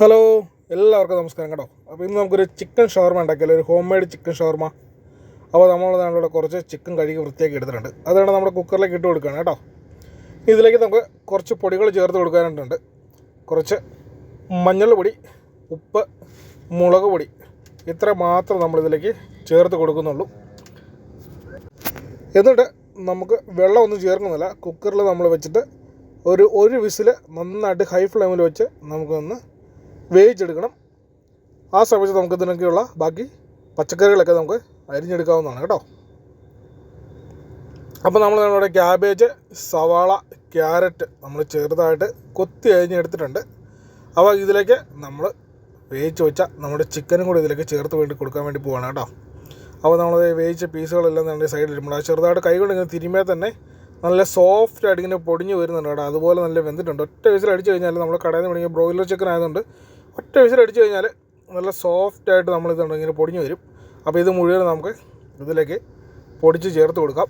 Hello എല്ലാവർക്കും നമസ്കാരം കേട്ടോ. അപ്പോൾ ഇന്ന് നമുക്കൊരു ചിക്കൻ ഷവർമ ഉണ്ടാക്കിയാലോ? ഒരു ഹോം മെയ്ഡ് ചിക്കൻ ഷവർമ അപ്പോൾ നമ്മൾ നമ്മളിവിടെ കുറച്ച് ചിക്കൻ കഴുകി വൃത്തിയാക്കി എടുത്തിട്ടുണ്ട്. അതാണ് നമ്മുടെ കുക്കറിലേക്ക് ഇട്ട് കൊടുക്കുകയാണ് കേട്ടോ. ഇതിലേക്ക് നമുക്ക് കുറച്ച് പൊടികൾ ചേർത്ത് കൊടുക്കാനായിട്ടുണ്ട് കുറച്ച് മഞ്ഞൾ പൊടി ഉപ്പ് മുളക് പൊടി. ഇത്ര മാത്രം നമ്മളിതിലേക്ക് ചേർത്ത് കൊടുക്കുന്നുള്ളൂ. എന്നിട്ട് നമുക്ക് വെള്ളമൊന്നും ചേർക്കുന്നില്ല. കുക്കറിൽ നമ്മൾ വെച്ചിട്ട് ഒരു ഒരു വിസിൽ നന്നായിട്ട് ഹൈ ഫ്ലെയിമിൽ വെച്ച് നമുക്കൊന്ന് വേവിച്ചെടുക്കണം. ആ സമയത്ത് നമുക്ക് ഇതിനൊക്കെയുള്ള ബാക്കി പച്ചക്കറികളൊക്കെ നമുക്ക് അരിഞ്ഞെടുക്കാവുന്നതാണ് കേട്ടോ. അപ്പോൾ നമ്മൾ നമ്മുടെ ക്യാബേജ് സവാള ക്യാരറ്റ് നമ്മൾ ചെറുതായിട്ട് കൊത്തി അരിഞ്ഞെടുത്തിട്ടുണ്ട്. അപ്പോൾ ഇതിലേക്ക് നമ്മൾ വേവിച്ച് വെച്ച നമ്മുടെ ചിക്കനും കൂടി ഇതിലേക്ക് ചേർത്ത് വേണ്ടി കൊടുക്കാൻ വേണ്ടി പോവാണ് കേട്ടോ. അപ്പോൾ നമ്മൾ വേവിച്ച പീസുകളെല്ലാം നമ്മുടെ സൈഡിൽ ഇടുമ്പോൾ ചെറുതായിട്ട് കൈകൊണ്ട് ഇങ്ങനെ തിരുമ്മിയാൽ തന്നെ നല്ല സോഫ്റ്റ് ആയിട്ട് ഇങ്ങനെ പൊടിഞ്ഞ് വരുന്നുണ്ട് കേട്ടോ. അതുപോലെ നല്ല വെന്തിട്ടുണ്ട്. ഒറ്റ വിസിൽ അടിച്ചു കഴിഞ്ഞാൽ നമ്മൾ കടയിൽ നിന്ന് മേടിക്കുന്ന ബ്രോയിലർ ചിക്കൻ ആയതുകൊണ്ട് ഒറ്റ വിസിൽ അടിച്ച് കഴിഞ്ഞാൽ നല്ല സോഫ്റ്റായിട്ട് നമ്മൾ ഇതുണ്ട് ഇങ്ങനെ പൊടിഞ്ഞു വരും. അപ്പോൾ ഇത് മുഴുവൻ നമുക്ക് ഇതിലേക്ക് പൊടിച്ച് ചേർത്ത് കൊടുക്കാം.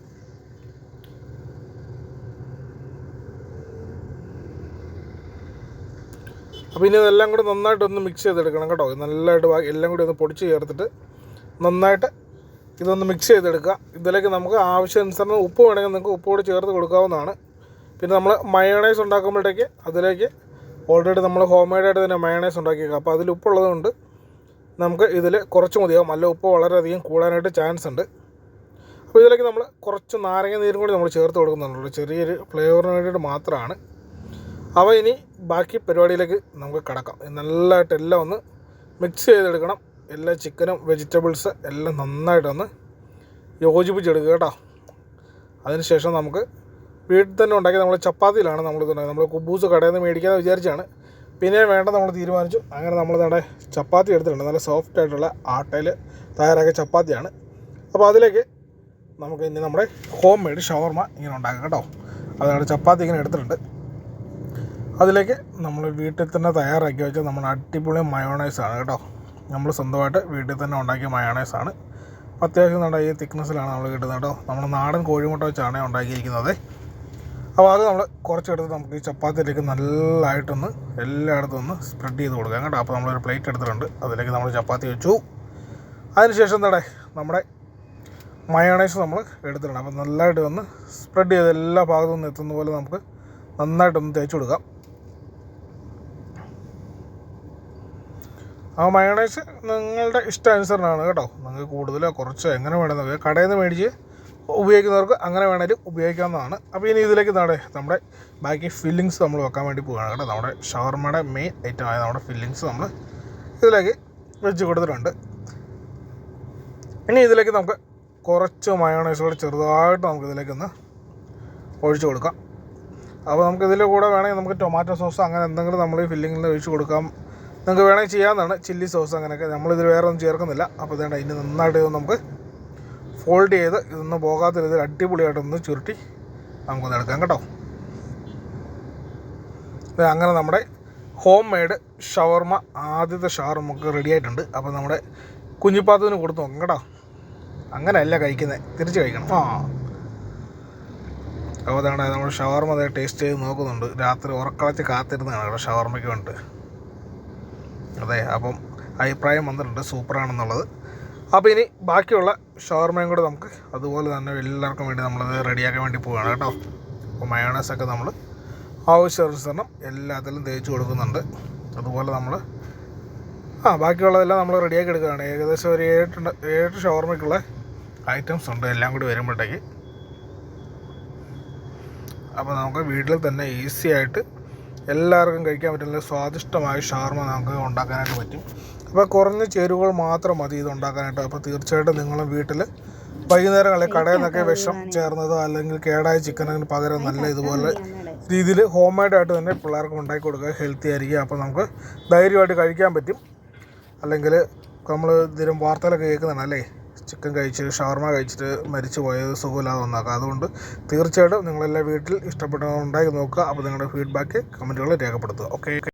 അപ്പോൾ ഇനി ഇതെല്ലാം കൂടെ നന്നായിട്ടൊന്ന് മിക്സ് ചെയ്തെടുക്കണം കേട്ടോ. നല്ലതായിട്ട് എല്ലാം കൂടി ഒന്ന് പൊടിച്ച് ചേർത്തിട്ട് നന്നായിട്ട് ഇതൊന്ന് മിക്സ് ചെയ്തെടുക്കുക. ഇതിലേക്ക് നമുക്ക് ആവശ്യാനുസരണം ഉപ്പ് വേണമെങ്കിൽ നിങ്ങൾക്ക് ഉപ്പ് കൂടി ചേർത്ത് കൊടുക്കാവുന്നതാണ്. പിന്നെ നമ്മൾ മയോണൈസ് ഉണ്ടാക്കുമ്പോഴത്തേക്ക് അതിലേക്ക് ഓൾറെഡി നമ്മൾ ഹോം മെയ്ഡായിട്ട് തന്നെ മയണൈസ് ഉണ്ടാക്കിയേക്കാം. അപ്പോൾ അതിൽ ഉപ്പുള്ളതുകൊണ്ട് നമുക്ക് ഇതിൽ കുറച്ച് മതിയാവും. നല്ല ഉപ്പ് വളരെയധികം കൂടാനായിട്ട് ചാൻസ് ഉണ്ട്. അപ്പോൾ ഇതിലേക്ക് നമ്മൾ കുറച്ച് നാരങ്ങ നീരും കൂടി നമ്മൾ ചേർത്ത് കൊടുക്കുന്നുണ്ടല്ലോ ചെറിയൊരു ഫ്ലേവറിന് വേണ്ടിയിട്ട് മാത്രമാണ്. അപ്പോൾ ഇനി ബാക്കി പരിപാടിയിലേക്ക് നമുക്ക് കിടക്കാം. നല്ലതായിട്ട് എല്ലാം ഒന്ന് മിക്സ് ചെയ്തെടുക്കണം. എല്ലാ ചിക്കനും വെജിറ്റബിൾസ് എല്ലാം നന്നായിട്ടൊന്ന് യോജിപ്പിച്ചെടുക്കുക കേട്ടോ. അതിനുശേഷം നമുക്ക് വീട്ടിൽ തന്നെ ഉണ്ടാക്കി നമ്മൾ ചപ്പാത്തിയിലാണ് നമ്മൾ ഇതുണ്ടായത് നമ്മൾ കുബൂസ് കടയിൽ നിന്ന് മേടിക്കാന്ന് വിചാരിച്ചാണ്. പിന്നെ വേണ്ട നമ്മൾ തീരുമാനിച്ചു. അങ്ങനെ നമ്മൾ നമ്മുടെ ചപ്പാത്തി എടുത്തിട്ടുണ്ട്. നല്ല സോഫ്റ്റ് ആയിട്ടുള്ള ആട്ടയിൽ തയ്യാറാക്കിയ ചപ്പാത്തിയാണ്. അപ്പോൾ അതിലേക്ക് നമുക്ക് ഇനി നമ്മുടെ ഹോം മെയ്ഡ് ഷവർമ ഇങ്ങനെ ഉണ്ടാക്കാം കേട്ടോ. അതാണ് ചപ്പാത്തി ഇങ്ങനെ എടുത്തിട്ടുണ്ട്. അതിലേക്ക് നമ്മൾ വീട്ടിൽ തന്നെ തയ്യാറാക്കി വെച്ച നമ്മുടെ അടിപൊളി മയോണൈസാണ് കേട്ടോ. നമ്മൾ സ്വന്തമായിട്ട് വീട്ടിൽ തന്നെ ഉണ്ടാക്കിയ മയോണൈസാണ് അത്യാവശ്യം നമ്മുടെ ഈ തിക്നെസ്സിലാണ് നമ്മൾ കിട്ടുന്നത് കേട്ടോ. നമ്മുടെ നാടൻ കോഴിമുട്ട വെച്ചാണ് ഉണ്ടാക്കിയിരിക്കുന്നത്. അപ്പോൾ അത് നമ്മൾ കുറച്ചെടുത്ത് നമുക്ക് ഈ ചപ്പാത്തിയിലേക്ക് നല്ലതായിട്ടൊന്ന് എല്ലായിടത്തും ഒന്ന് സ്പ്രെഡ് ചെയ്ത് കൊടുക്കാം കേട്ടോ. അപ്പോൾ നമ്മളൊരു പ്ലേറ്റ് എടുത്തിട്ടുണ്ട്. അതിലേക്ക് നമ്മൾ ചപ്പാത്തി വെച്ചു. അതിനുശേഷം എന്താടേ? നമ്മുടെ മയോണൈസ് നമ്മൾ എടുത്തിട്ടുണ്ട്. അപ്പോൾ നല്ലതായിട്ട് ഒന്ന് സ്പ്രെഡ് ചെയ്ത് എല്ലാ ഭാഗത്തു നിന്ന് എത്തുന്ന പോലെ നമുക്ക് നന്നായിട്ടൊന്ന് തേച്ച് കൊടുക്കാം. ആ മയോണൈസ് നിങ്ങളുടെ ഇഷ്ടാനുസരണമാണ് കേട്ടോ. നിങ്ങൾക്ക് കൂടുതലോ കുറച്ചോ എങ്ങനെ വേണമെന്ന് കടയിൽ നിന്ന് മേടിച്ച് ഉപയോഗിക്കുന്നവർക്ക് അങ്ങനെ വേണമെങ്കിലും ഉപയോഗിക്കാവുന്നതാണ്. അപ്പോൾ ഇനി ഇതിലേക്ക് നമ്മുടെ നമ്മുടെ ബാക്കി ഫില്ലിങ്സ് നമ്മൾ വെക്കാൻ വേണ്ടി പോവുകയാണ് കേട്ടോ. നമ്മുടെ ഷവർമയുടെ മെയിൻ ഐറ്റം ആയ നമ്മുടെ ഫില്ലിങ്സ് നമ്മൾ ഇതിലേക്ക് വെച്ച് കൊടുത്തിട്ടുണ്ട്. ഇനി ഇതിലേക്ക് നമുക്ക് കുറച്ച് മയോണൈസ് ചെറുതായിട്ട് നമുക്ക് ഇതിലേക്കൊന്ന് ഒഴിച്ചു കൊടുക്കാം. അപ്പോൾ നമുക്ക് ഇതിന്റെ കൂടെ വേണമെങ്കിൽ നമുക്ക് ടൊമാറ്റോ സോസ് അങ്ങനെ എന്തെങ്കിലും നമ്മൾ ഈ ഫില്ലിങ്ങിൽ ഒഴിച്ച് കൊടുക്കാം. നിങ്ങൾക്ക് വേണമെങ്കിൽ ചെയ്യാവുന്നതാണ്. ചില്ലി സോസ് അങ്ങനെയൊക്കെ. നമ്മളിതിൽ വേറെ ഒന്നും ചേർക്കുന്നില്ല. അപ്പോൾ ഇതേണ്ട ഇനി നന്നായിട്ട് ഇത് നമുക്ക് ഫോൾഡ് ചെയ്ത് ഇതൊന്നും പോകാത്ത രീതിയിൽ അടിപൊളിയായിട്ടൊന്ന് ചുരുട്ടി നമുക്കൊന്ന് എടുക്കാം കേട്ടോ. അങ്ങനെ നമ്മുടെ ഹോം മെയ്ഡ് ഷവർമ ആദ്യത്തെ ഷവർമ നമുക്ക് റെഡി ആയിട്ടുണ്ട്. അപ്പോൾ നമ്മുടെ കുഞ്ഞിപ്പാത്തതിന് കൊടുത്തു നോക്കാം കേട്ടോ. അങ്ങനെയല്ല കഴിക്കുന്നത് തിരിച്ച് കഴിക്കണം. ആ. അപ്പോൾ അതാണ് നമ്മൾ ഷവർമ അതായത് ടേസ്റ്റ് ചെയ്ത് നോക്കുന്നുണ്ട്. രാത്രി ഉറക്കളച്ച് കാത്തിരുന്നതാണ് കേട്ടോ ഷവർമയ്ക്ക് വേണ്ടിയിട്ട്. അതെ അപ്പം അഭിപ്രായം വന്നിട്ടുണ്ട്. സൂപ്പറാണെന്നുള്ളത്. അപ്പോൾ ഇനി ബാക്കിയുള്ള ഷവർമയും കൂടെ നമുക്ക് അതുപോലെ തന്നെ എല്ലാവർക്കും വേണ്ടി നമ്മളത് റെഡിയാക്കാൻ വേണ്ടി പോവുകയാണ് കേട്ടോ. അപ്പോൾ മയോണൈസൊക്കെ നമ്മൾ ആവശ്യാനുസരണം എല്ലാത്തിലും തേച്ച് കൊടുക്കുന്നുണ്ട്. അതുപോലെ നമ്മൾ ആ ബാക്കിയുള്ളതെല്ലാം നമ്മൾ റെഡിയാക്കി എടുക്കുകയാണ്. ഏകദേശം ഒരു ഏഴ് ഏഴ് ഷവർമയ്ക്കുള്ള ഐറ്റംസ് ഉണ്ട്. എല്ലാം കൂടി വരുമ്പോഴത്തേക്ക്. അപ്പോൾ നമുക്ക് വീട്ടിൽ തന്നെ ഈസി ആയിട്ട് എല്ലാവർക്കും കഴിക്കാൻ പറ്റുന്ന സ്വാദിഷ്ടമായ ഷാർമ നമുക്ക് ഉണ്ടാക്കാനായിട്ട് പറ്റും. അപ്പോൾ കുറഞ്ഞ ചേരുവകൾ മാത്രം മതി ഇത് ഉണ്ടാക്കാനായിട്ട്. അപ്പോൾ തീർച്ചയായിട്ടും നിങ്ങളും വീട്ടിൽ വൈകുന്നേരങ്ങളിൽ കടയിൽ നിന്നൊക്കെ വിഷം ചേർന്നതോ അല്ലെങ്കിൽ കേടായ ചിക്കനതിന് പകരം നല്ല ഇതുപോലെ രീതിയിൽ ഹോം മെയ്ഡായിട്ട് തന്നെ പിള്ളേർക്ക് ഉണ്ടാക്കി കൊടുക്കുക. ഹെൽത്തി ആയിരിക്കുക. അപ്പോൾ നമുക്ക് ധൈര്യമായിട്ട് കഴിക്കാൻ പറ്റും. അല്ലെങ്കിൽ നമ്മൾ ഇതിലും വാർത്തകളൊക്കെ കേൾക്കുന്നതാണ് അല്ലേ? ചിക്കൻ കഴിച്ച് ഷവർമ കഴിച്ചിട്ട് മരിച്ചു പോയത് സുഖമില്ലാതെ വന്നേക്കാം. അതുകൊണ്ട് തീർച്ചയായിട്ടും നിങ്ങളെല്ലാം വീട്ടിൽ ഇഷ്ടപ്പെട്ട ഉണ്ടാക്കി നോക്കുക. അപ്പോൾ നിങ്ങളുടെ ഫീഡ്ബാക്ക് കമന്റുകൾ രേഖപ്പെടുത്തുക. ഓക്കെ